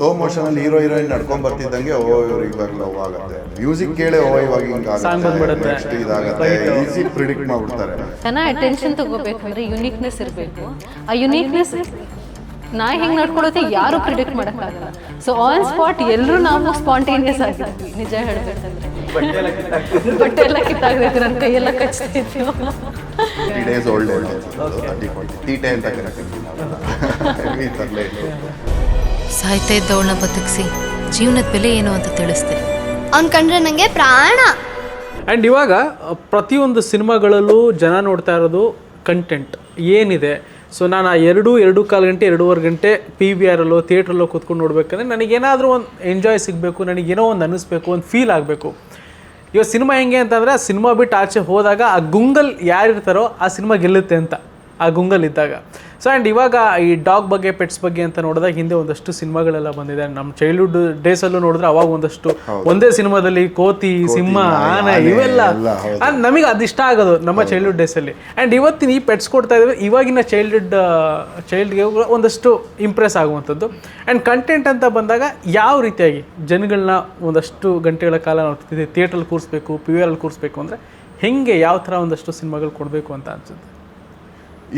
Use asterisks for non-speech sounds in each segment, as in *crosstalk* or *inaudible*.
Slow motion ಅಲ್ಲಿ hero heroine ನಡ್ಕೊಂಡ್ ಬರ್ತಿದ್ದಂಗೆ ಓ ಇವ್ರು ಇವಾಗ ಲವ್ ಆಗುತ್ತೆ ಮ್ಯೂಸಿಕ್ ಕೇಳಿ ಓ ಇವಾಗ ಬಂದ್ಬಿಡುತ್ತೆ. ನೆಕ್ಸ್ಟ್ ಇದಾಗತ್ತೆ ಈಸಿ ಪ್ರಿಡಿಕ್ಟ್ ಮಾಡ್ಬಿಡ್ತಾರೆ ಜನ ಅಟೆನ್ಷನ್ ತಗೋಬೇಕಂದ್ರೆ ಯುನೀಕ್ನೆಸ್ ಇರಬೇಕು ಆ ಯುನೀಕ್ನೆಸ್ ನಾ ಹೆಂಗ್ ನಡ್ಕೊಳುತ್ತೆ ಯಾರು ಪ್ರಿಡಿಕ್ಟ್ ಮಾಡೋಕ್ಕಾಗಲ್ಲ ಸೊ ಆನ್ ಸ್ಪಾಟ್ ಎಲ್ಲರೂ ನಾವು ಸ್ಪಾಂಟೇನಿಯಸ್ ಆಗಿದ್ವಿ ನಿಜ ಹೇಳ್ಬೇಕಂದ್ರೆ ಬಟ್ಟೆ ಎಲ್ಲ ಕಿತ್ತಾಗಬೇಕು ನನ್ನ ಕೈಯೆಲ್ಲ ಕಚ್ತಿತ್ತು three days old old thirty forty ತೀಟೆ ಅಂತ ಕರಿತೀವಿ ಸಾಯ್ತಾ ಇದ್ದವಳನ್ನ ಬದುಕಿಸಿ. ಜೀವನದ ಬೆಲೆ ಏನು ಅಂತ ತಿಳಿಸ್ತೆ ಅವ್ನ್ ಕಂಡ್ರೆ ನಂಗೆ ಪ್ರಾಣ. ಆ್ಯಂಡ್ ಇವಾಗ ಪ್ರತಿಯೊಂದು ಸಿನಿಮಾಗಳಲ್ಲೂ ಜನ ನೋಡ್ತಾ ಇರೋದು ಕಂಟೆಂಟ್ ಏನಿದೆ? ಸೊ ನಾನು ಆ ಎರಡು ಎರಡು ಕಾಲು ಗಂಟೆ ಎರಡೂವರೆ ಗಂಟೆ ಪಿ ವಿ ಆರಲ್ಲೋ ಥಿಯೇಟ್ರಲ್ಲೋ ಕೂತ್ಕೊಂಡು ನೋಡ್ಬೇಕಂದ್ರೆ ನನಗೇನಾದರೂ ಒಂದು ಎಂಜಾಯ್ ಸಿಗಬೇಕು ನನಗೇನೋ ಒಂದು ಅನ್ನಿಸ್ಬೇಕು ಒಂದು ಫೀಲ್ ಆಗಬೇಕು. ಇವಾಗ ಸಿನಿಮಾ ಹೆಂಗೆ ಅಂತಂದರೆ ಆ ಸಿನಿಮಾ ಬಿಟ್ಟು ಆಚೆ ಹೋದಾಗ ಆ ಗುಂಗಲ್ ಯಾರಿರ್ತಾರೋ ಆ ಸಿನಿಮಾ ಗೆಲ್ಲುತ್ತೆ ಅಂತ. ಆ ಗುಂಗಲ್ ಇದ್ದಾಗ. ಸೊ ಆ್ಯಂಡ್ ಇವಾಗ ಈ ಡಾಗ್ ಬಗ್ಗೆ ಪೆಟ್ಸ್ ಬಗ್ಗೆ ಅಂತ ನೋಡಿದಾಗ ಹಿಂದೆ ಒಂದಷ್ಟು ಸಿನಿಮಾಗಳೆಲ್ಲ ಬಂದಿದೆ. ನಮ್ಮ ಚೈಲ್ಡ್ಹುಡ್ ಡೇಸಲ್ಲೂ ನೋಡಿದ್ರೆ ಅವಾಗ ಒಂದಷ್ಟು ಒಂದೇ ಸಿನಿಮಾದಲ್ಲಿ ಕೋತಿ ಸಿಂಹ ಆನೆ ಇವೆಲ್ಲ ನಮಗೆ ಅದು ಇಷ್ಟ ಆಗೋದು ನಮ್ಮ ಚೈಲ್ಡ್ಹುಡ್ ಡೇಸಲ್ಲಿ ಆ್ಯಂಡ್ ಇವತ್ತಿನ ಈ ಪೆಟ್ಸ್ ಕೊಡ್ತಾ ಇದ್ದೇವೆ ಇವಾಗಿನ ಚೈಲ್ಡ್ಹುಡ್ ಚೈಲ್ಡ್ಗೆ ಒಂದಷ್ಟು ಇಂಪ್ರೆಸ್ ಆಗುವಂಥದ್ದು. ಆ್ಯಂಡ್ ಕಂಟೆಂಟ್ ಅಂತ ಬಂದಾಗ ಯಾವ ರೀತಿಯಾಗಿ ಜನಗಳನ್ನ ಒಂದಷ್ಟು ಗಂಟೆಗಳ ಕಾಲ ನಾವು ಥಿಯೇಟ್ರಲ್ಲಿ ಕೂರಿಸ್ಬೇಕು ಪಿ ವಿ ಆರಲ್ಲಿ ಕೂರಿಸ್ಬೇಕು ಅಂದರೆ ಹೆಂಗೆ ಯಾವ ಥರ ಒಂದಷ್ಟು ಸಿನಿಮಾಗಳು ಕೊಡಬೇಕು ಅಂತ ಅನ್ಸುತ್ತೆ.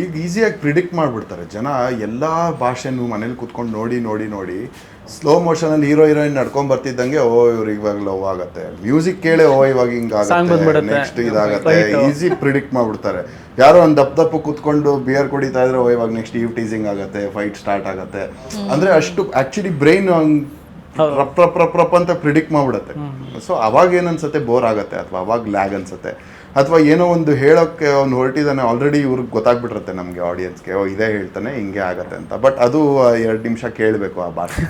ಈಗ ಈಸಿಯಾಗಿ ಪ್ರಿಡಿಕ್ಟ್ ಮಾಡಿಬಿಡ್ತಾರೆ. ಜನ ಎಲ್ಲ ಭಾಷೆನೂ ಮನೇಲಿ ಕುತ್ಕೊಂಡು ನೋಡಿ ನೋಡಿ ನೋಡಿ ಸ್ಲೋ ಮೋಷನಲ್ಲಿ ಹೀರೋ ಹೀರೋಯಿನ್ ನಡ್ಕೊಂಡ್ ಬರ್ತಿದ್ದಂಗೆ ಓ ಇವ್ರು ಇವಾಗ ಲವ್ ಆಗುತ್ತೆ. ಮ್ಯೂಸಿಕ್ ಕೇಳೇ ಓ ಇವಾಗ ಹಿಂಗಾಗುತ್ತೆ ನೆಕ್ಸ್ಟ್ ಇದಾಗತ್ತೆ ಈಸಿ ಪ್ರಿಡಿಕ್ಟ್ ಮಾಡ್ಬಿಡ್ತಾರೆ. ಯಾರೋ ಒಂದು ದಪ್ಪ ದಪ್ಪ ಕೂತ್ಕೊಂಡು ಬಿಯರ್ ಕುಡಿತಾ ಇದ್ರೆ ಓ ಇವಾಗ ನೆಕ್ಸ್ಟ್ ಈವ್ ಟೀಸಿಂಗ್ ಆಗುತ್ತೆ ಫೈಟ್ ಸ್ಟಾರ್ಟ್ ಆಗತ್ತೆ. ಅಂದ್ರೆ ಅಷ್ಟು ಆಕ್ಚುಲಿ ಬ್ರೈನ್ ರಪ್ ರಪ್ ರಪ್ ರಪ್ ಅಂತ ಪ್ರಿಡಿಕ್ಟ್ ಮಾಡ್ಬಿಡತ್ತೆ. ಸೊ ಅವಾಗ ಏನ್ ಅನ್ಸುತ್ತೆ ಬೋರ್ ಆಗುತ್ತೆ ಅಥವಾ ಅವಾಗ ಲ್ಯಾಗ್ ಅನ್ಸುತ್ತೆ? ಅಥವಾ ಏನೋ ಒಂದು ಹೇಳೋಕ್ಕೆ ಅವ್ನು ಹೊರಟಿದ್ದಾನೆ ಆಲ್ರೆಡಿ ಇವ್ರಿಗೆ ಗೊತ್ತಾಗ್ಬಿಟ್ಟಿರುತ್ತೆ ನಮಗೆ ಆಡಿಯನ್ಸ್ಗೆ ಓ ಇದೇ ಹೇಳ್ತಾನೆ ಹಿಂಗೆ ಆಗತ್ತೆ ಅಂತ. ಬಟ್ ಅದು ಎರಡು ನಿಮಿಷ ಕೇಳಬೇಕು ಆ ಭಾಷೆ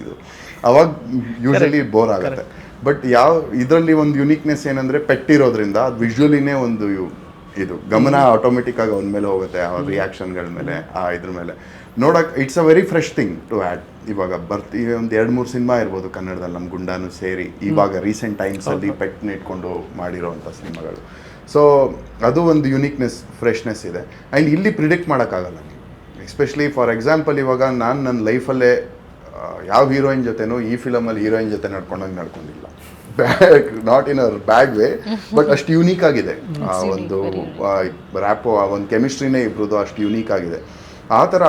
ಇದು. ಅವಾಗ ಯೂಶಲಿ ಬೋರ್ ಆಗುತ್ತೆ. ಬಟ್ ಯಾವ ಇದರಲ್ಲಿ ಒಂದು ಯುನೀಕ್ನೆಸ್ ಏನಂದ್ರೆ ಪೆಟ್ಟಿರೋದ್ರಿಂದ ಅದು ವಿಜುವಲಿನೇ ಒಂದು ಇದು ಗಮನ ಆಟೋಮೆಟಿಕ್ ಆಗಿ ಅವನ ಮೇಲೆ ಹೋಗುತ್ತೆ ಆ ರಿಯಾಕ್ಷನ್ಗಳ ಮೇಲೆ ಆ ಇದ್ರ ಮೇಲೆ. ನೋಡಕ್ it's a very fresh thing to add ಇವಾಗ ಬರ್ತಿ ಒಂದು ಎರಡು ಮೂರು ಸಿನಿಮಾ ಇರ್ಬೋದು ಕನ್ನಡದಲ್ಲಿ ನಮ್ಮ ಗುಂಡಾನು ಸೇರಿ. ಇವಾಗ ರೀಸೆಂಟ್ ಟೈಮ್ಸಲ್ಲಿ ಪೆಟ್ನ ಇಟ್ಕೊಂಡು ಮಾಡಿರೋವಂಥ ಸಿನಿಮಾಗಳು. ಸೊ ಅದು ಒಂದು ಯುನೀಕ್ನೆಸ್ ಫ್ರೆಶ್ನೆಸ್ ಇದೆ. ಆ್ಯಂಡ್ ಇಲ್ಲಿ ಪ್ರಿಡಿಕ್ಟ್ ಮಾಡೋಕ್ಕಾಗಲ್ಲ ನೀವು. ಎಸ್ಪೆಷಲಿ ಫಾರ್ ಎಕ್ಸಾಂಪಲ್ ಇವಾಗ ನಾನು ನನ್ನ ಲೈಫಲ್ಲೇ ಯಾವ ಹೀರೋಯಿನ್ ಜೊತೆನೂ ಈ ಫಿಲಮಲ್ಲಿ ಹೀರೋಯಿನ್ ಜೊತೆ ನಡ್ಕೊಂಡಂಗೆ ನಡ್ಕೊಂಡಿಲ್ಲ. Not in a bad way but ಅಷ್ಟು ಯೂನಿಕ್ ಆಗಿದೆ. *laughs* ಆ ಒಂದು ರ್ಯಾಪೋ ಆ ಒಂದು ಕೆಮಿಸ್ಟ್ರಿನೇ ಇಬ್ರದ್ದು ಅಷ್ಟು ಯೂನಿಕ್ ಆಗಿದೆ. ಆ ಥರ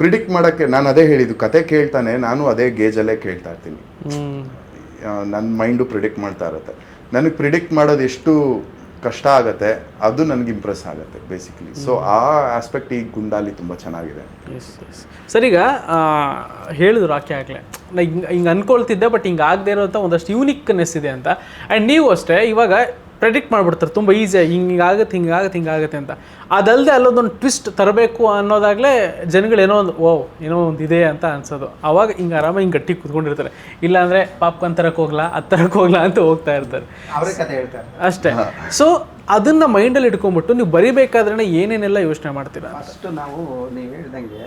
ಪ್ರಿಡಿಕ್ಟ್ ಮಾಡೋಕ್ಕೆ ನಾನು ಅದೇ ಹೇಳಿದ್ದು ಕತೆ ಕೇಳ್ತಾನೆ ನಾನು ಅದೇ ಗೇಜಲ್ಲೇ ಕೇಳ್ತಾ ಇರ್ತೀನಿ. ನನ್ನ ಮೈಂಡು ಪ್ರಿಡಿಕ್ಟ್ ಮಾಡ್ತಾ ಇರುತ್ತೆ. ನನಗೆ ಪ್ರಿಡಿಕ್ಟ್ ಮಾಡೋದು ಎಷ್ಟು ಕಷ್ಟ ಆಗುತ್ತೆ ಅದು ನನಗೆ ಇಂಪ್ರೆಸ್ ಆಗುತ್ತೆ ಬೇಸಿಕಲಿ ಸೊ ಆ ಆಸ್ಪೆಕ್ಟ್ ಈ ಗುಂಡಾಲಿ ತುಂಬ ಚೆನ್ನಾಗಿದೆ. ಸರ್ ಈಗ ಹೇಳಿದ್ರು ಆಕೆ ಆಗಲೇ. ನಾ ಹಿಂಗೆ ಹಿಂಗೆ ಅನ್ಕೊಳ್ತಿದ್ದೆ ಬಟ್ ಹಿಂಗೆ ಆಗದೆ ಇರೋಂಥ ಒಂದಷ್ಟು ಯೂನಿಕ್ನೆಸ್ ಇದೆ ಅಂತ. ಆ್ಯಂಡ್ ನೀವು ಅಷ್ಟೇ ಇವಾಗ ಪ್ರೆಡಿಕ್ಟ್ ಮಾಡಿಬಿಡ್ತಾರೆ. ತುಂಬ ಈಸಿಯಾಗಿ ಹಿಂಗೆ ಆಗುತ್ತೆ ಹಿಂಗೆ ಆಗುತ್ತೆ ಹಿಂಗೆ ಆಗುತ್ತೆ ಅಂತ. ಅದಲ್ಲದೆ ಅಲ್ಲೊಂದೊಂದು ಟ್ವಿಸ್ಟ್ ತರಬೇಕು ಅನ್ನೋದಾಗಲೇ ಜನಗಳು ಏನೋ ಒಂದು ಓ ಏನೋ ಒಂದು ಇದೆ ಅಂತ ಅನ್ಸೋದು. ಅವಾಗ ಹಿಂಗೆ ಆರಾಮಾಗಿ ಹಿಂಗೆ ಗಟ್ಟಿ ಕುತ್ಕೊಂಡಿರ್ತಾರೆ. ಇಲ್ಲಾಂದರೆ ಪಾಪ್ಕಾರ್ನ್ ತರಕ್ಕೆ ಹೋಗ್ಲಾ ಅದು ತರಕ್ಕೆ ಹೋಗ್ಲಾ ಅಂತ ಹೋಗ್ತಾ ಇರ್ತಾರೆ. ಅವರೇ ಕತೆ ಹೇಳ್ತಾರೆ. ಅಷ್ಟೇ. ಸೊ ಅದನ್ನು ಮೈಂಡಲ್ಲಿ ಇಟ್ಕೊಂಡ್ಬಿಟ್ಟು ನೀವು ಬರಿಬೇಕಾದ್ರೆ ಏನೇನೆಲ್ಲ ಯೋಚನೆ ಮಾಡ್ತೀರಾ ಅಷ್ಟು ನಾವು ನೀವು ಹೇಳ್ದಂಗೆ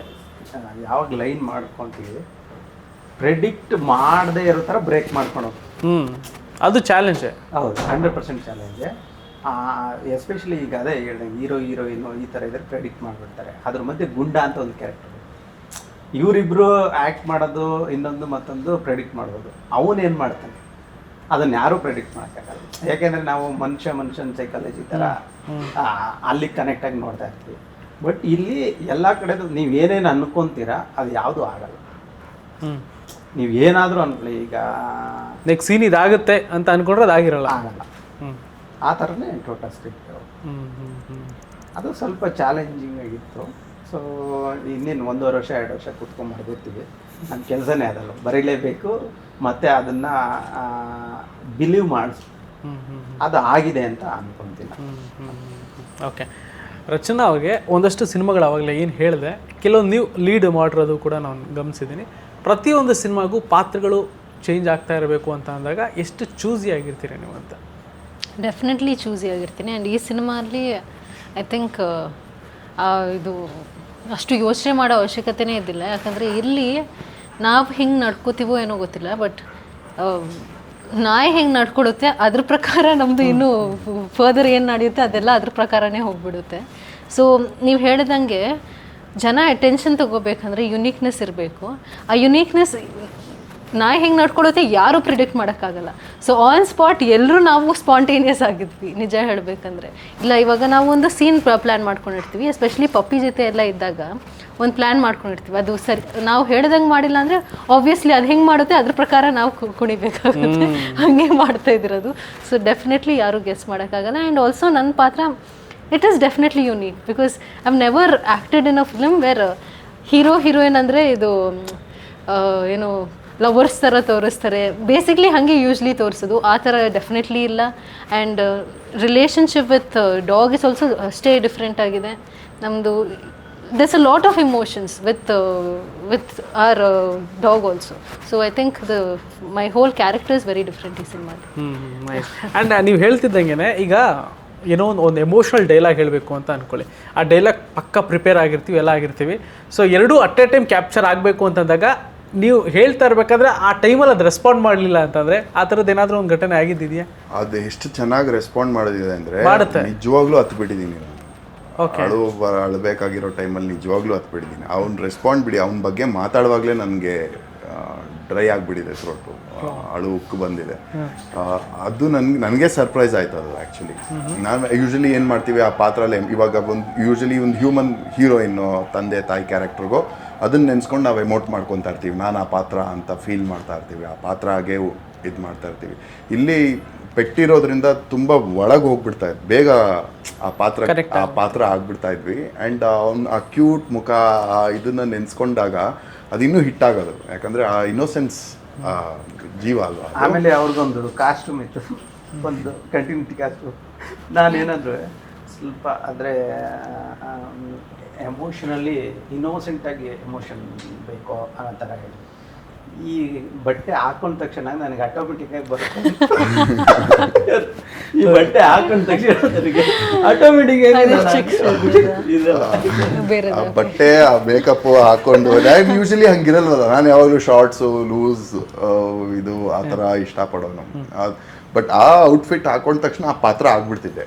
ಯಾವಾಗ ಲೈನ್ ಮಾಡ್ಕೊತೀವಿ ಪ್ರೆಡಿಕ್ಟ್ ಮಾಡದೇ ಇರೋ ಥರ ಬ್ರೇಕ್ ಮಾಡ್ಕೊಂಡು ಹ್ಞೂ ಅದು ಚಾಲೆಂಜೇ ಹೌದು ಹಂಡ್ರೆಡ್ ಪರ್ಸೆಂಟ್ ಚಾಲೆಂಜೆ ಎಸ್ಪೆಷಲಿ ಈಗ ಅದೇ ಹೇಳಿದೆ ಹೀರೋ ಹೀರೋಯಿನ್ ಈ ಥರ ಇದ್ರೆ ಪ್ರೆಡಿಕ್ಟ್ ಮಾಡಿಬಿಡ್ತಾರೆ. ಅದ್ರ ಮಧ್ಯೆ ಗುಂಡ ಅಂತ ಒಂದು ಕ್ಯಾರೆಕ್ಟರ್ ಇವರಿಬ್ಬರು ಆ್ಯಕ್ಟ್ ಮಾಡೋದು ಇನ್ನೊಂದು ಮತ್ತೊಂದು ಪ್ರೆಡಿಕ್ಟ್ ಮಾಡ್ಬೋದು. ಅವನೇನು ಮಾಡ್ತಾನೆ? ಅದನ್ನ ಯಾರೂ ಪ್ರೆಡಿಕ್ಟ್ ಮಾಡೋಕ್ಕಾಗಲ್ಲ ಯಾಕೆಂದರೆ ನಾವು ಮನುಷ್ಯ ಮನುಷ್ಯನ ಸೈಕಾಲಜಿ ಥರ ಅಲ್ಲಿ ಕನೆಕ್ಟ್ ಆಗಿ ನೋಡ್ತಾ ಇರ್ತೀವಿ. ಬಟ್ ಇಲ್ಲಿ ಎಲ್ಲ ಕಡೆದು ನೀವು ಏನೇನು ಅನ್ಕೊಂತೀರಾ ಅದು ಯಾವುದೂ ಆಗಲ್ಲ. ಹ್ಞೂ ನೀವು ಏನಾದರೂ ಅನ್ಕೊಳ್ಳಿ ಈಗ ನೆಕ್ಸ್ಟ್ ಸೀನ್ ಇದಾಗುತ್ತೆ ಅಂತ ಅನ್ಕೊಂಡ್ರೆ ಅದಾಗಿರಲ್ಲ. ಆಗಲ್ಲ. ಹ್ಞೂ ಆ ಥರನೇ ಟೋಟಲ್ ಸ್ಕ್ರಿಪ್ಟ್ ಹ್ಞೂ ಹ್ಞೂ ಹ್ಞೂ ಅದು ಸ್ವಲ್ಪ ಚಾಲೆಂಜಿಂಗ್ ಆಗಿತ್ತು. ಸೊ ಇನ್ನೇನು ಒಂದೂವರೆ ವರ್ಷ ಎರಡು ವರ್ಷ ಕುತ್ಕೊಂಡು ಮಾಡ್ಬಿಡ್ತೀವಿ. ನನ್ನ ಕೆಲಸನೇ ಅದಲ್ಲ. ಬರೀಲೇಬೇಕು ಮತ್ತು ಅದನ್ನು ಬಿಲೀವ್ ಮಾಡಿಸ್ ಹ್ಞೂ ಹ್ಞೂ ಅದು ಆಗಿದೆ ಅಂತ ಅನ್ಕೊಂತೀನಿ. ಓಕೆ ರಚನಾ ಅವ್ರಿಗೆ ಒಂದಷ್ಟು ಸಿನಿಮಾಗಳು ಅವಾಗಲೇ ಏನು ಹೇಳಿದೆ ಕೆಲವೊಂದು ನೀವು ಲೀಡ್ ಮಾಡಿರೋದು ಕೂಡ ನಾನು ಗಮನಿಸಿದ್ದೀನಿ. ಪ್ರತಿಯೊಂದು ಸಿನಿಮಾಗೂ ಪಾತ್ರಗಳು ಚೇಂಜ್ ಆಗ್ತಾ ಇರಬೇಕು ಅಂತ ಅಂದಾಗ ಎಷ್ಟು ಚೂಸಿ ಆಗಿರ್ತೀರಿ ನೀವು ಅಂತ? Definitely choosy ಆಗಿರ್ತೀನಿ. ಆ್ಯಂಡ್ ಈ ಸಿನಿಮಾಲಿ ಐ ಥಿಂಕ್ ಇದು ಅಷ್ಟು ಯೋಚನೆ ಮಾಡೋ ಅವಶ್ಯಕತೆನೇ ಇದ್ದಿಲ್ಲ. ಯಾಕಂದರೆ ಇಲ್ಲಿ ನಾವು ಹಿಂಗೆ ನಡ್ಕೋತೀವೋ ಏನೋ ಗೊತ್ತಿಲ್ಲ. ಬಟ್ ನಾಯಿ ಹೆಂಗೆ ನಡ್ಕೊಡುತ್ತೆ ಅದ್ರ ಪ್ರಕಾರ ನಮ್ಮದು ಇನ್ನೂ ಫರ್ದರ್ ಏನು ನಡೆಯುತ್ತೆ ಅದೆಲ್ಲ ಅದ್ರ ಪ್ರಕಾರನೇ ಹೋಗ್ಬಿಡುತ್ತೆ. ಸೊ ನೀವು ಹೇಳಿದಂಗೆ ಜನ ಅಟೆನ್ಷನ್ ತಗೋಬೇಕಂದ್ರೆ ಯುನೀಕ್ನೆಸ್ ಇರಬೇಕು. ಆ ಯುನೀಕ್ನೆಸ್ ನಾ ಹೆಂಗೆ ನಡ್ಕೊಳುತ್ತೆ ಯಾರೂ ಪ್ರಿಡಿಕ್ಟ್ ಮಾಡೋಕ್ಕಾಗಲ್ಲ. ಸೊ ಆನ್ ಸ್ಪಾಟ್ ಎಲ್ಲರೂ ನಾವು ಸ್ಪಾಂಟೇನಿಯಸ್ ಆಗಿದ್ವಿ ನಿಜ ಹೇಳಬೇಕಂದ್ರೆ. ಇಲ್ಲ ಇವಾಗ ನಾವು ಒಂದು ಸೀನ್ ಪ್ಲ್ಯಾನ್ ಮಾಡ್ಕೊಂಡಿರ್ತೀವಿ ಎಸ್ಪೆಷಲಿ ಪಪ್ಪಿ ಜೊತೆ ಎಲ್ಲ ಇದ್ದಾಗ ಒಂದು ಪ್ಲ್ಯಾನ್ ಮಾಡ್ಕೊಂಡಿರ್ತೀವಿ. ಅದು ಸರಿ ನಾವು ಹೇಳ್ದಂಗೆ ಮಾಡಿಲ್ಲ ಅಂದರೆ ಆಬ್ವಿಯಸ್ಲಿ ಅದು ಹೆಂಗೆ ಮಾಡುತ್ತೆ ಅದ್ರ ಪ್ರಕಾರ ನಾವು ಕುಣಿಬೇಕಾಗುತ್ತೆ. ಹಾಗೆ ಮಾಡ್ತಾ ಇದ್ದಿರೋದು ಸೊ ಡೆಫಿನೆಟ್ಲಿ ಯಾರೂ ಗೆಸ್ ಮಾಡೋಕ್ಕಾಗಲ್ಲ. ಆ್ಯಂಡ್ ಆಲ್ಸೋ ನನ್ನ ಪಾತ್ರ it is definitely unique because I am never acted in a film where hero heroine ಅಂದರೆ ಇದು ಏನು ಲವರ್ಸ್ ಥರ ತೋರಿಸ್ತಾರೆ. ಬೇಸಿಕ್ಲಿ ಹಾಗೆ ಯೂಶ್ಲಿ ತೋರಿಸೋದು. ಆ ಥರ ಡೆಫಿನೆಟ್ಲಿ ಇಲ್ಲ. And relationship with dog is also ಅಷ್ಟೇ ಡಿಫ್ರೆಂಟ್ ಆಗಿದೆ. ನಮ್ಮದು thus a lot of emotions with with our dog also so I think the my whole character is very different ಈ ಸಿನಿಮಾ ಆ್ಯಂಡ್ ನೀವು ಹೇಳ್ತಿದ್ದಂಗೆ ಈಗ ಏನೋ ಒಂದು ಒಂದು ಎಮೋಷ್ನಲ್ ಡೈಲಾಗ್ ಹೇಳಬೇಕು ಅಂತ ಅಂದ್ಕೊಳ್ಳಿ ಆ ಡೈಲಾಗ್ ಪಕ್ಕ ಪ್ರಿಪೇರ್ ಆಗಿರ್ತೀವಿ ಎಲ್ಲ ಆಗಿರ್ತೀವಿ. ಸೊ ಎರಡೂ ಅಟ್ ಎ ಟೈಮ್ ಕ್ಯಾಪ್ಚರ್ ಆಗಬೇಕು ಅಂತಂದಾಗ ನೀವು ಹೇಳ್ತಾ ಇರ್ಬೇಕಾದ್ರೆ ಆ ಟೈಮಲ್ಲಿ ಅದು ರೆಸ್ಪಾಂಡ್ ಮಾಡಲಿಲ್ಲ ಅಂತಂದರೆ ಆ ಥರದ್ದು ಏನಾದರೂ ಒಂದು ಘಟನೆ ಆಗಿದ್ದಿದೆಯಾ? ಅದು ಎಷ್ಟು ಚೆನ್ನಾಗಿ ರೆಸ್ಪಾಂಡ್ ಮಾಡೋದಿದೆ ಅಂದರೆ ಮಾಡುತ್ತೆ. ನಿಜವಾಗ್ಲೂ ಹತ್ತು ಬಿಟ್ಟಿದ್ದೀನಿ ನಾನು. ಓಕೆ ಅಳು ಅಳ್ಬೇಕಾಗಿರೋ ಟೈಮಲ್ಲಿ ನಿಜವಾಗ್ಲೂ ಹತ್ತು ಬಿಟ್ಟಿದ್ದೀನಿ. ಅವ್ನು ರೆಸ್ಪಾಂಡ್ ಬಿಡಿ ಅವನ ಬಗ್ಗೆ ಮಾತಾಡುವಾಗಲೇ ನನಗೆ ಡ್ರೈ ಆಗಿಬಿಟ್ಟಿದೆ ಥ್ರೋಟು ಅಳು ಉಕ್ಕು ಬಂದಿದೆ. ಅದು ನನ್ಗೆ ನನಗೆ ಸರ್ಪ್ರೈಸ್ ಆಯ್ತು ಅದು ಆ್ಯಕ್ಚುಲಿ ನಾನು ಯೂಶಲಿ ಏನು ಮಾಡ್ತೀವಿ ಆ ಪಾತ್ರಲ್ಲಿ ಇವಾಗ ಒಂದು ಯೂಶಲಿ ಒಂದು ಹ್ಯೂಮನ್ ಹೀರೋಯಿನ್ ತಂದೆ ತಾಯಿ ಕ್ಯಾರೆಕ್ಟ್ರಿಗೂ ಅದನ್ನ ನೆನೆಸ್ಕೊಂಡು ನಾವು ಎಮೋಟ್ ಮಾಡ್ಕೊತಾ ಇರ್ತೀವಿ. ನಾನು ಆ ಪಾತ್ರ ಅಂತ ಫೀಲ್ ಮಾಡ್ತಾ ಇರ್ತೀವಿ. ಆ ಪಾತ್ರ ಹಾಗೆ ಇದು ಮಾಡ್ತಾ ಇರ್ತೀವಿ. ಇಲ್ಲಿ ಪೆಟ್ಟಿರೋದ್ರಿಂದ ತುಂಬ ಒಳಗೆ ಹೋಗ್ಬಿಡ್ತಾ ಇದ್ವಿ ಬೇಗ ಆ ಪಾತ್ರ ಆ ಪಾತ್ರ ಆಗ್ಬಿಡ್ತಾ ಇದ್ವಿ. ಆ್ಯಂಡ್ ಅವ್ನು ಆ ಕ್ಯೂಟ್ ಮುಖ ಇದನ್ನು ಇದನ್ನ ನೆನೆಸ್ಕೊಂಡಾಗ ಅದು ಇನ್ನೂ ಹಿಟ್ ಆಗೋದು ಯಾಕಂದರೆ ಆ ಇನ್ನೋಸೆನ್ಸ್ ಜೀವ ಅಲ್ವಾ. ಆಮೇಲೆ ಅವ್ರಿಗೊಂದು ಕಾಸ್ಟ್ಯೂಮ್ ಇತ್ತು ಒಂದು ಕಂಟಿನ್ಯೂಟಿ ಕಾಸ್ಟ್ಯೂಮ್ ನಾನೇನಾದರೂ ಸ್ವಲ್ಪ ಅಂದರೆ ಎಮೋಷನಲಿ ಇನ್ನೋಸೆಂಟಾಗಿ ಎಮೋಷನ್ ಬೇಕೋ ಅನ್ನೋ ಥರ ಹೇಳಿ. ಈ ಬಟ್ಟೆ ಹಾಕೊಂಡ ತಕ್ಷಣ ನನಗೆ ಆಟೋಮೆಟಿಕ್ಕಾಗಿ ಬರುತ್ತೆ. ಈ ಬಟ್ಟೆ ಹಾಕೊಂಡ ತಕ್ಷಣ ಆಟೋಮೆಟಿಕ್ ಆ ಬಟ್ಟೆ ಆ ಮೇಕಪ್ ಹಾಕೊಂಡು ನಾನು ಯೂಶಲಿ ಹಂಗಿರಲ್ವಲ್ಲ. ನಾನು ಯಾವಾಗಲೂ ಶಾರ್ಟ್ಸು ಲೂಸ್ ಇದು ಆ ಥರ ಇಷ್ಟಪಡೋನು ಬಟ್ ಆ ಔಟ್ಫಿಟ್ ಹಾಕೊಂಡ ತಕ್ಷಣ ಆ ಪಾತ್ರ ಆಗ್ಬಿಡ್ತಿದ್ದೆ.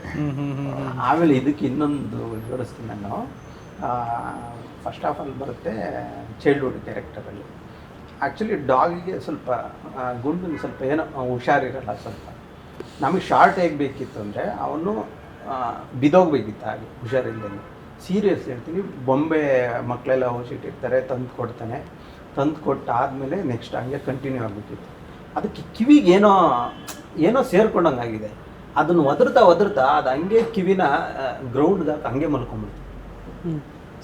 ಆಮೇಲೆ ಇದಕ್ಕೆ ಇನ್ನೊಂದು ಜೋಡಿಸ್ತೀನಿ ನಾನು. ಫಸ್ಟ್ ಆಫ್ ಆಲ್ ಬರುತ್ತೆ ಚೈಲ್ಡ್ಹುಡ್ ಕ್ಯಾರೆಕ್ಟರಲ್ಲಿ ಆ್ಯಕ್ಚುಲಿ ಡಾಗಿಗೆ ಸ್ವಲ್ಪ ಗುಂಡು ಸ್ವಲ್ಪ ಏನೋ ಹುಷಾರಿರಲ್ಲ ಸ್ವಲ್ಪ. ನಮಗೆ ಶಾರ್ಟ್ ಹೇಗೆ ಬೇಕಿತ್ತು ಅಂದರೆ ಅವನು ಬಿದೋಗ್ಬೇಕಿತ್ತು ಹಾಗೆ ಹುಷಾರಿಲ್ಲದೆ ಸೀರಿಯಸ್ ಹೇಳ್ತೀನಿ ಬೊಂಬೆ ಮಕ್ಕಳೆಲ್ಲ ಹೋಗಿಟ್ಟಿರ್ತಾರೆ ತಂದು ಕೊಡ್ತಾನೆ. ತಂದು ಕೊಟ್ಟಾದಮೇಲೆ ನೆಕ್ಸ್ಟ್ ಹಂಗೆ ಕಂಟಿನ್ಯೂ ಆಗಬೇಕಿತ್ತು. ಅದಕ್ಕೆ ಕಿವಿಗೆ ಏನೋ ಏನೋ ಸೇರ್ಕೊಂಡಂಗಾಗಿದೆ. ಅದನ್ನು ಒದರ್ತಾ ಒದರ್ತಾ ಅದು ಹಂಗೆ ಕಿವಿನ ಗ್ರೌಂಡ್ಗೆ ಹಂಗೆ ಮಲ್ಕೊಂಬಿಡ್ತು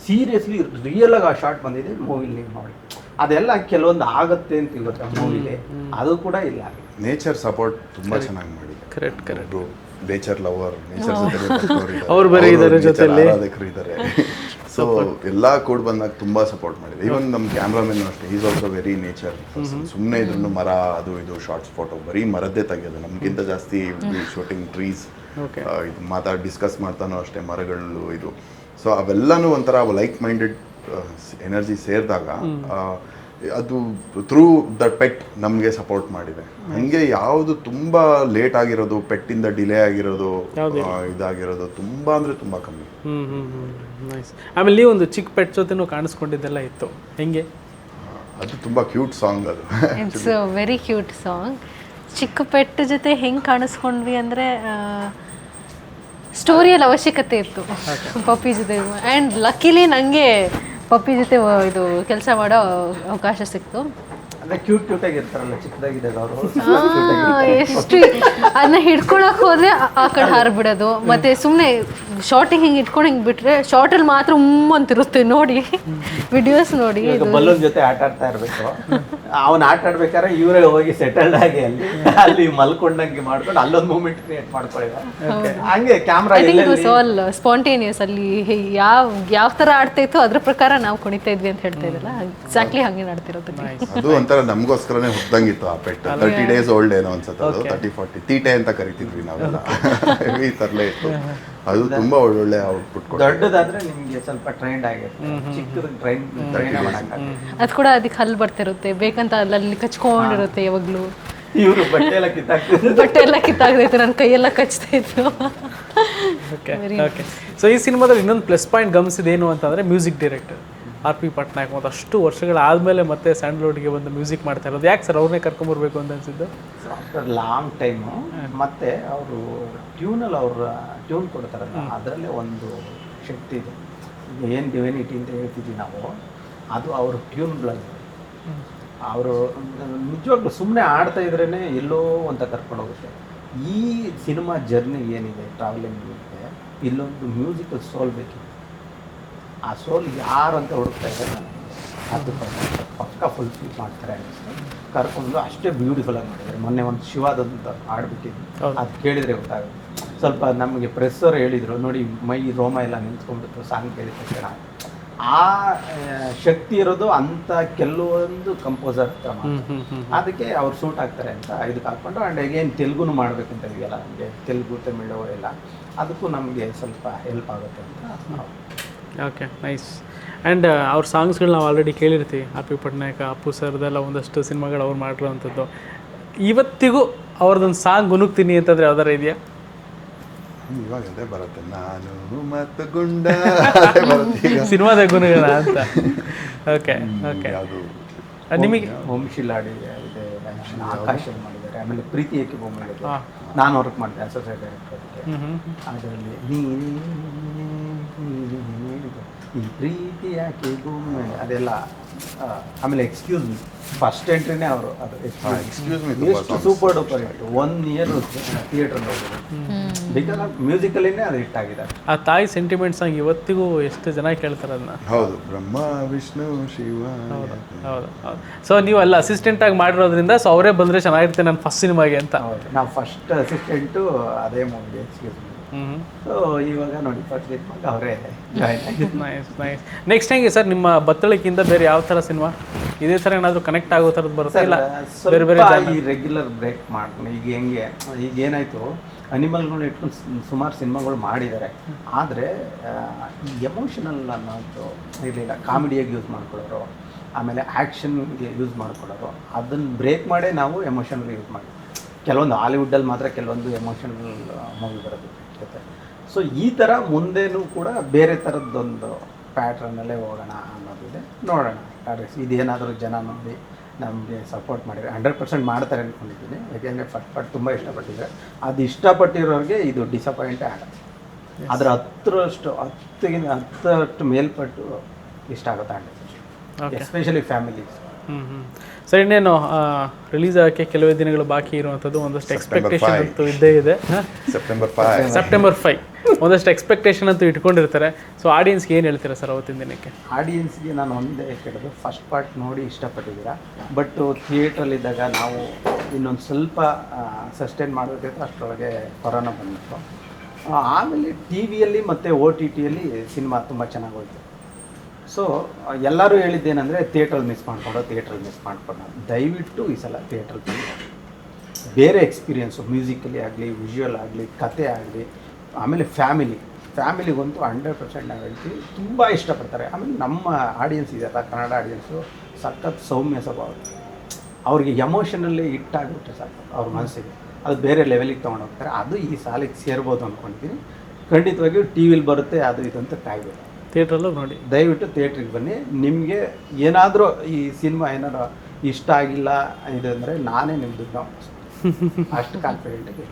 ಸೀರಿಯಸ್ಲಿ ರಿಯಲಾಗಿ ಆಗಿ ಆ ಶಾರ್ಟ್ ಬಂದಿದೆ ಮೂವಿಲಿ ನೀವು ನೋಡಿ. ಅದೆಲ್ಲ ಕೆಲವೊಂದು ಆಗುತ್ತೆ ಅಂತ ಗೊತ್ತಾ ಮೂವಿಲಿ ಅದು ಕೂಡ ಇಲ್ಲ. ನೇಚರ್ ಸಪೋರ್ಟ್ ತುಂಬ ಚೆನ್ನಾಗಿ ಮಾಡಿದೆ. Correct, correct nature lover nature ಜೊತೆ ಅವ್ರು ಬೇರೆ ಇದ್ದಾರೆ ಜೊತೆಲಿ. ಆರಾಧಕರು ಇದ್ದಾರೆ. ಸೊ ಎಲ್ಲ ಕೂಡ ಬಂದಾಗ ತುಂಬಾ ಸಪೋರ್ಟ್ ಮಾಡಿದೆ. ಈವನ್ ನಮ್ಮ ಕ್ಯಾಮ್ರಾಮನ್ ಅಷ್ಟೇ ಈಸ್ ಆಲ್ಸೋ ವೆರಿ ನೇಚರ್ ಸುಮ್ಮನೆ ಇದ್ರೂ ಮರ ಅದು ಇದು ಶಾರ್ಟ್ಸ್ ಫೋಟೋ ಬರೀ ಮರದ್ದೇ ತೆಗೆಯೋದು. ನಮ್ಗಿಂತ ಜಾಸ್ತಿ ಶೂಟಿಂಗ್ ಟ್ರೀಸ್. ಇದು ಮಾತಾಡಿ ಡಿಸ್ಕಸ್ ಮಾಡ್ತಾನೋ ಅಷ್ಟೇ ಮರಗಳು ಇದು. ಸೊ ಅವೆಲ್ಲನೂ ಒಂಥರ ಲೈಕ್ ಮೈಂಡೆಡ್ ಎನರ್ಜಿ ಸೇರಿದಾಗ ಅದು ಥ್ರೂ ದ ಪೆಟ್ ನಮಗೆ ಸಪೋರ್ಟ್ ಮಾಡಿದೆ. ಹಂಗೆ ಯಾವುದು ತುಂಬ ಲೇಟ್ ಆಗಿರೋದು ಪೆಟ್ಟಿಂದ ಡಿಲೇ ಆಗಿರೋದು ಇದಾಗಿರೋದು ತುಂಬ ಅಂದರೆ ತುಂಬ ಕಮ್ಮಿ. ಹ್ಞೂ ಹ್ಞೂ ಹ್ಞೂ ನೈಸ್ ಆಮೇಲೆ ನೀವು ಒಂದು ಚಿಕ್ಕ ಪೆಟ್ ಜೊತೆನೂ ಕಾಣಿಸ್ಕೊಂಡಿದ್ದೆಲ್ಲ ಇತ್ತು. ಹೆಂಗೆ? ಅದು ತುಂಬ ಕ್ಯೂಟ್ ಸಾಂಗ್ ಅದು. ಇಟ್ಸ್ ವೆರಿ ಕ್ಯೂಟ್ ಸಾಂಗ್ ಚಿಕ್ಕ ಪೆಟ್ ಜೊತೆ ಹೆಂಗೆ ಕಾಣಿಸ್ಕೊಂಡ್ವಿ ಅಂದರೆ ಸ್ಟೋರಿಯಲ್ಲಿ ಅವಶ್ಯಕತೆ ಇತ್ತು. ಪಪ್ಪಿ ಜೊತೆ. ಆ್ಯಂಡ್ ಲಕ್ಕಿಲಿ ನನಗೆ ಪಪ್ಪಿ ಜೊತೆ ಇದು ಕೆಲಸ ಮಾಡೋ ಅವಕಾಶ ಸಿಕ್ತು. ಕ್ಯೂಟ್ ಕ್ಯೂಟ್ ಚಿಕ್ಕದಾಗಿದ್ದಾಗ ಅವರು ಎಷ್ಟು ಅದನ್ನ ಹಿಡ್ಕೊಳಕ್ ಹೋದ್ರೆ ಆ- ಆ ಕಡೆ ಹಾರ್ಬಿಡೋದು. ಮತ್ತೆ ಸುಮ್ಮನೆ ಶಾರ್ಟಿಂಗ್ ಹಿಂಗೆ ಇಟ್ಕೊಂಡು ಹಿಂಗೆ ಬಿಟ್ರೆ ಶಾರ್ಟಲ್ಲಿ ಮಾತ್ರ ಉಮ್ ಅಂತಿರುತ್ತೆ ನೋಡಿ. ವಿಡಿಯೋಸ್ ನೋಡಿ ಬಲ್ಲೂನ್ ಜೊತೆ ಆಟ ಆಡ್ತಾ ಇರ್ಬೇಕು. ಅವನ್ ಆಟ ಆಡ್ಬೇಕಾದ್ರೆ ಇವರೇ ಹೋಗಿ ಸೆಟಲ್ಡ್ ಆಗಿ ಅಲ್ಲಿ ಅಲ್ಲಿ ಮಲ್ಕೊಂಡಂಗೆ ಮಾಡ್ಕೊಂಡು ಅಲ್ಲೊಂದು ಮೂಮೆಂಟ್ ಕ್ರಿಯೇಟ್ ಮಾಡ್ಕೊಳ್ಳಿ ಹಂಗೆ camera I think it was all spontaneous ಅಲ್ಲಿ ಹೇ- ಯಾವ ಯಾವ ಥರ ಆಡ್ತಾ ಇತ್ತು ಅದ್ರ ಪ್ರಕಾರ ನಾವು ಕುಣಿತಾ ಇದ್ವಿ ಅಂತ ಹೇಳ್ತಾ ಇದ್ದಲ್ಲ ಎಕ್ಸಾಕ್ಟ್ಲಿ ಹಂಗೆ ನಡ್ತಿರೋದು ಅದು ಒಂಥರ ನಮಗೋಸ್ಕರನೇ ಹುಟ್ಟಂಗಿತ್ತು ಆ ಪೆಟ್ ತರ್ಟಿ ಡೇಸ್ ಓಲ್ಡ್ ಏನೋ ಅನ್ಸುತ್ತೆ ಅದು ತರ್ಟಿ ಫಾರ್ಟಿ ತೀಟೆ ಅಂತ ಕರಿತಿದ್ವಿ ನಾವೆಲ್ಲ. ಹೆವಿ *laughs* ತರಲೇ ಇತ್ತು. *laughs* ಅದು ತುಂಬಾ ಒಳ್ಳೊಳ್ಳೆ ಔಟ್ಪುಟ್ ದೊಡ್ಡದಾದ್ರೆ ನಿಮ್ಗೆ ಸ್ವಲ್ಪ ಟ್ರೈಂಡ್ ಆಗಿರುತ್ತೆ. ಚಿಕ್ಕದ ಟ್ರೈನ್ ಟ್ರೈನ್ ಮಾಡಕ್ಕಾಗಲ್ಲ ಅದು ಕೂಡ ಅದಕ್ಕೆ ಹಲ್ಲು ಬರ್ತಿರುತ್ತೆ. ಬೇಕಂತ ಅಲ್ಲಿ ಕಚ್ಕೊಂಡಿರುತ್ತೆ ಯಾವಾಗಲೂ. ಇವರು ಬಟ್ಟೆ ಎಲ್ಲ ಕಿತ್ತಾಕ್ತಿದ್ರು. ಬಟ್ಟೆ ಎಲ್ಲ ಕಿತ್ತಾಗ್ತೈತೆ ನನ್ನ ಕೈಯೆಲ್ಲ ಕಚ್ತಾ ಇತ್ತು ಓಕೆ ಓಕೆ ಸೊ ಈ ಸಿನಿಮಾದಲ್ಲಿ ಇನ್ನೊಂದು ಪ್ಲಸ್ ಪಾಯಿಂಟ್ ಗಮನಿಸಿದ ಏನು ಅಂತಂದ್ರೆ music director R P Patnaik ಮತ್ತು ಅಷ್ಟು ವರ್ಷಗಳಾದಮೇಲೆ ಮತ್ತೆ ಸ್ಯಾಂಡಲ್ವುಡ್ಗೆ ಬಂದು ಮ್ಯೂಸಿಕ್ ಮಾಡ್ತಾ ಇರೋದು. ಯಾಕೆ ಸರ್ ಅವ್ರನ್ನೇ ಕರ್ಕೊಂಬರ್ಬೇಕು ಅಂತ ಅನಿಸಿದ್ದು? ಆಫ್ಟರ್ ಲಾಂಗ್ ಟೈಮು ಮತ್ತೆ ಅವರು ಟ್ಯೂನಲ್ಲಿ ಅವ್ರ ಟ್ಯೂನ್ ಕೊಡ್ತಾರಲ್ಲ ಅದರಲ್ಲೇ ಒಂದು ಶಕ್ತಿ ಇದೆ. ಏನು ಡಿವಿನಿಟಿ ಅಂತ ಹೇಳ್ತಿದ್ವಿ ನಾವು ಅದು ಅವ್ರ ಟ್ಯೂನ್ಗಳಲ್ಲಿ ಅವರು ನಿಜವಾಗ್ಲೂ ಸುಮ್ಮನೆ ಆಡ್ತಾ ಇದ್ರೇ ಎಲ್ಲೋ ಅಂತ ಕರ್ಕೊಂಡು ಹೋಗುತ್ತೆ. ಈ ಸಿನಿಮಾ ಜರ್ನಿ ಏನಿದೆ ಟ್ರಾವೆಲಿಂಗ್ ಇದೆ ಇಲ್ಲೊಂದು ಮ್ಯೂಸಿಕಲ್ ಸೋಲ್ ಬೇಕಿದೆ ಆ ಸೋಲ್ ಯಾರು ಅಂತ ಹುಡುಕ್ತಾ ಇದ್ದಾರೆ ಅದು ಪಕ್ಕ ಫುಲ್ ಫಿಲ್ ಮಾಡ್ತಾರೆ. ಕರ್ಕೊಂಡು ಅಷ್ಟೇ ಬ್ಯೂಟಿಫುಲ್ ಆಗಿ ಮಾಡಿದ್ದಾರೆ. ಮೊನ್ನೆ ಒಂದು ಶಿವಾದಂತ ಆಡ್ಬಿಟ್ಟಿದ್ದು. ಅದು ಕೇಳಿದರೆ ಗೊತ್ತಾಗುತ್ತೆ. ಸ್ವಲ್ಪ ನಮಗೆ ಪ್ರೆಸ್ಸರ್ ಹೇಳಿದರು ನೋಡಿ ಮೈ ರೋಮ ಎಲ್ಲ ನಿಂತ್ಕೊಂಡ್ಬಿಟ್ಟು ಸಾಂಗ್ ಕೇಳಿದ ತಕ್ಷಣ. ಆ ಶಕ್ತಿ ಇರೋದು ಅಂತ ಕೆಲವೊಂದು ಕಂಪೋಸರ್ ಹತ್ರ ಅದಕ್ಕೆ ಅವ್ರು ಸೂಟ್ ಆಗ್ತಾರೆ ಅಂತ ಇದಕ್ಕೆ ಹಾಕ್ಕೊಂಡು ಆ್ಯಂಡ್ ಅಗೇನ್ ತೆಲುಗುನು ಮಾಡಬೇಕು ಅಂತ ಇದೆಯಲ್ಲ ನಮಗೆ ತೆಲುಗು ತಮಿಳು ಎಲ್ಲ ಅದಕ್ಕೂ ನಮಗೆ ಸ್ವಲ್ಪ ಹೆಲ್ಪ್ ಆಗುತ್ತೆ ಅಂತ ನಾವು ಓಕೆ ನೈಸ್ ಆ್ಯಂಡ್ ಅವ್ರ ಸಾಂಗ್ಸ್ಗಳು ನಾವು ಆಲ್ರೆಡಿ ಕೇಳಿರ್ತೀವಿ. ಅಪ್ಪಿ ಪಟ್ನಾಯಕ ಅಪ್ಪು ಸರ್ದೆಲ್ಲ ಒಂದಷ್ಟು ಸಿನಿಮಾಗಳು ಅವ್ರು ಮಾಡಿರೋವಂಥದ್ದು. ಇವತ್ತಿಗೂ ಅವ್ರದ್ದೊಂದು ಸಾಂಗ್ ಗುನುಗ್ತೀನಿ ಅಂತಂದರೆ ಯಾವ್ದಾರ ಇದೆಯಾ? ಇವಾಗ ಅದೇ ಬರುತ್ತೆ. ನಾನು ಮತ್ತು ಗುಂಡ ಅದೇ ಸಿನಿಮಾದ ಗುಣಗಳ ಅಂತ. ಓಕೆ ಓಕೆ ಯಾವುದು? ನಿಮಗೆ ವಂಶಿಲಾಡಿ ಇದೆ ಆಕಾಶ ಮಾಡಿದ್ದಾರೆ. ಆಮೇಲೆ ಪ್ರೀತಿ ಏಕೆ ಬೊಮ್ಮೆ ನಾನು ವರ್ಕ್ ಮಾಡಿದೆ ಅಸೋಸಿಯೇಟ್ ಡೈರೆಕ್ಟರ್ ಹ್ಮ್ ಹ್ಮ್ ಅದರಲ್ಲಿ ಈ ಪ್ರೀತಿ ಯಾಕೆ ಅದೆಲ್ಲ ಆಮೇಲೆ ಎಕ್ಸ್ಕ್ಯೂಸ್ ಮೀ ಫಸ್ಟ್ ಎಂಟ್ರಿನೇ ಅವರು ಅದು ಎಕ್ಸ್ಕ್ಯೂಸ್ ತುಂಬಾ ಎಷ್ಟು super duper hit one year theatre because of ಮ್ಯೂಸಿಕಲಿನೇ ಅದು ಹಿಟ್ ಆಗಿದೆ. ಆ ತಾಯಿ ಸೆಂಟಿಮೆಂಟ್ ಸಾಂಗ್ ಇವತ್ತಿಗೂ ಎಷ್ಟು ಜನ ಕೇಳ್ತಾರೆ ಅದನ್ನ? ಹೌದು ಬ್ರಹ್ಮ ವಿಷ್ಣು ಶಿವ ಹೌದು ಹೌದು ಸೊ ನೀವು ಅಲ್ಲ ಅಸಿಸ್ಟೆಂಟ್ ಆಗಿ ಮಾಡಿರೋದ್ರಿಂದ ಸೊ ಅವರೇ ಬಂದ್ರೆ ಚೆನ್ನಾಗಿರುತ್ತೆ ನನ್ನ ಫಸ್ಟ್ ಸಿನಿಮಾಗೆ ಅಂತ. ಹೌದು ನಾವು ಫಸ್ಟ್ ಅಸಿಸ್ಟೆಂಟು ಅದೇ ಮೂವಿ ಎಕ್ಸ್ಕ್ಯೂಸ್ ಮಿ ಸೊ ಇವಾಗ ನೋಡಿ ಫಸ್ಟ್ ಸಿನಿಮಾಗೆ ಅವರೇ ಜಾಯ್ನ್ ಆಗಿದ್ದು ನೈಸ್ ನೈಸ್ ನೆಕ್ಸ್ಟ್ ಹೆಂಗೆ ಸರ್ ನಿಮ್ಮ ಬತ್ತಳಿಕಿಂದ ಬೇರೆ ಯಾವ ಥರ ಸಿನಿಮಾ ಇದೇ ಥರ ಏನಾದರೂ ಕನೆಕ್ಟ್ ಆಗೋ ಥರದ್ದು ಬರುತ್ತೆ? ಇಲ್ಲ ಬೇರೆ ಬೇರೆ ಈ ರೆಗ್ಯುಲರ್ ಬ್ರೇಕ್ ಮಾಡ್ಕೊಂಡು ಈಗ ಹೆಂಗೆ ಈಗ ಏನಾಯ್ತು ಅನಿಮಲ್ಗಳನ್ನ ಇಟ್ಕೊಂಡು ಸುಮಾರು ಸಿನಿಮಾಗಳು ಮಾಡಿದ್ದಾರೆ. ಆದರೆ ಎಮೋಷನಲ್ ಅನ್ನೋದು ಇರಲಿಲ್ಲ. ಕಾಮಿಡಿಯಾಗಿ ಯೂಸ್ ಮಾಡ್ಕೊಳ್ಳೋರು ಆಮೇಲೆ ಆ್ಯಕ್ಷನ್ಗೆ ಯೂಸ್ ಮಾಡ್ಕೊಳ್ಳೋರು ಅದನ್ನು ಬ್ರೇಕ್ ಮಾಡೇ ನಾವು ಎಮೋಷನಲ್ ಯೂಸ್ ಮಾಡಿ ಕೆಲವೊಂದು ಹಾಲಿವುಡ್ಡಲ್ಲಿ ಮಾತ್ರ ಕೆಲವೊಂದು ಎಮೋಷನಲ್ ಮೂವಿ ಬರೋದು ಜೊತೆ ಸೊ ಈ ಥರ ಮುಂದೆನೂ ಕೂಡ ಬೇರೆ ಥರದ್ದೊಂದು ಪ್ಯಾಟ್ರನ್ನಲ್ಲೇ ಹೋಗೋಣ ಅನ್ನೋದಿದೆ. ನೋಡೋಣ. ಅಡ್ರೆಸ್ ಇದೇನಾದರೂ ಜನ ನಂಬಿ ನಮಗೆ ಸಪೋರ್ಟ್ ಮಾಡಿದರೆ ಹಂಡ್ರೆಡ್ ಪರ್ಸೆಂಟ್ ಮಾಡ್ತಾರೆ ಅಂದ್ಕೊಂಡಿದ್ದೀನಿ ಯಾಕೆಂದರೆ ಫಟ್ ಫಟ್ ತುಂಬ ಇಷ್ಟಪಟ್ಟಿದ್ದಾರೆ. ಅದು ಇಷ್ಟಪಟ್ಟಿರೋರಿಗೆ ಇದು ಡಿಸಪಾಯಿಂಟೇ ಆಗುತ್ತೆ ಅದರ ಹತ್ತರಷ್ಟು ಹತ್ತಿಗಿಂತ ಹತ್ತಷ್ಟು ಮೇಲ್ಪಟ್ಟು ಇಷ್ಟ ಆಗುತ್ತೆ ಹಂಡ್ರೆಡ್ ಎಸ್ಪೆಷಲಿ ಫ್ಯಾಮಿಲೀಸ್ ಸರ್ ಇನ್ನೇನು ರಿಲೀಸ್ ಆಗಕ್ಕೆ ಕೆಲವೇ ದಿನಗಳು ಬಾಕಿ ಇರುವಂಥದ್ದು ಒಂದಷ್ಟು ಎಕ್ಸ್ಪೆಕ್ಟೇಷನ್. ಅಂತೂ ಇದ್ದೇ ಇದೆ. ಸೆಪ್ಟೆಂಬರ್ ಫೈವ್ ಸೆಪ್ಟೆಂಬರ್ ಫೈವ್ ಒಂದಷ್ಟು ಎಕ್ಸ್ಪೆಕ್ಟೇಷನ್ ಅಂತೂ ಇಟ್ಕೊಂಡಿರ್ತಾರೆ. ಸೊ ಆಡಿಯನ್ಸ್ಗೆ ಏನು ಹೇಳ್ತೀರಾ ಸರ್ ಅವತ್ತಿನ ದಿನಕ್ಕೆ? ಆಡಿಯನ್ಸ್ಗೆ ನಾನು ಒಂದೇ ಕೇಳೋದು ಫಸ್ಟ್ ಪಾರ್ಟ್ ನೋಡಿ ಇಷ್ಟಪಟ್ಟಿದ್ದೀರಾ? ಬಟ್ ಥಿಯೇಟ್ರಲ್ಲಿದ್ದಾಗ ನಾವು ಇನ್ನೊಂದು ಸ್ವಲ್ಪ ಸಸ್ಟೈನ್ ಮಾಡೋದಕ್ಕೆ ಅಷ್ಟರೊಳಗೆ ಕೊರೋನಾ ಬಂದಿತ್ತು. ಆಮೇಲೆ ಟಿ ವಿಯಲ್ಲಿ ಮತ್ತು ಓ ಟಿ ಟಿಯಲ್ಲಿ ಸಿನಿಮಾ ತುಂಬ ಚೆನ್ನಾಗಿ ಹೋಯ್ತು. ಸೊ ಎಲ್ಲರೂ ಹೇಳಿದ್ದೇನೆಂದರೆ ಥಿಯೇಟ್ರಲ್ಲಿ ಮಿಸ್ ಮಾಡ್ಕೊಂಡು ಥಿಯೇಟ್ರಲ್ಲಿ ಮಿಸ್ ಮಾಡ್ಕೊಂಡು ದಯವಿಟ್ಟು ಈ ಸಲ ಥಿಯೇಟ್ರಲ್ಲಿ ಬಂದು ಬೇರೆ ಎಕ್ಸ್ಪೀರಿಯೆನ್ಸು ಮ್ಯೂಸಿಕಲಿ ಆಗಲಿ ವಿಜುವಲ್ ಆಗಲಿ, ಕತೆ ಆಗಲಿ, ಆಮೇಲೆ ಫ್ಯಾಮಿಲಿ ಫ್ಯಾಮಿಲಿಗಂತೂ ಹಂಡ್ರೆಡ್ ಪರ್ಸೆಂಟ್ ನಾವು ಹೇಳ್ತೀವಿ, ತುಂಬ ಇಷ್ಟಪಡ್ತಾರೆ. ಆಮೇಲೆ ನಮ್ಮ ಆಡಿಯನ್ಸ್ ಇದೆಯಲ್ಲ ಕನ್ನಡ ಆಡಿಯನ್ಸು ಸಖತ್ ಸೌಮ್ಯ ಸ್ವಭಾವ. ಅವ್ರಿಗೆ ಎಮೋಷನಲ್ಲಿ ಇಟ್ಟಾಗ್ಬಿಟ್ರೆ ಸಾಕು, ಅವ್ರ ಮನಸ್ಸಿಗೆ. ಅದು ಬೇರೆ ಲೆವೆಲಿಗೆ ತೊಗೊಂಡು ಹೋಗ್ತಾರೆ. ಅದು ಈ ಸಾಲಿಗೆ ಸೇರ್ಬೋದು ಅಂದ್ಕೊಳ್ತೀನಿ ಖಂಡಿತವಾಗಿಯೂ ಟಿ ವಿಲಿ ಬರುತ್ತೆ, ಅದು ಇದಂತ ಕಾಯ್ಬೇಕು ಥಿಯೇಟ್ರಲ್ಲೂ ನೋಡಿ. ದಯವಿಟ್ಟು ಥಿಯೇಟ್ರಿಗೆ ಬನ್ನಿ. ನಿಮಗೆ ಏನಾದರೂ ಈ ಸಿನಿಮಾ ಏನಾದರೂ ಇಷ್ಟ ಆಗಿಲ್ಲ ಇದೆ ಅಂದರೆ ನಾನೇ ನಿಮ್ಮದು ಅಷ್ಟು ಕಾನ್ಫಿಡೆಂಟಾಗಿ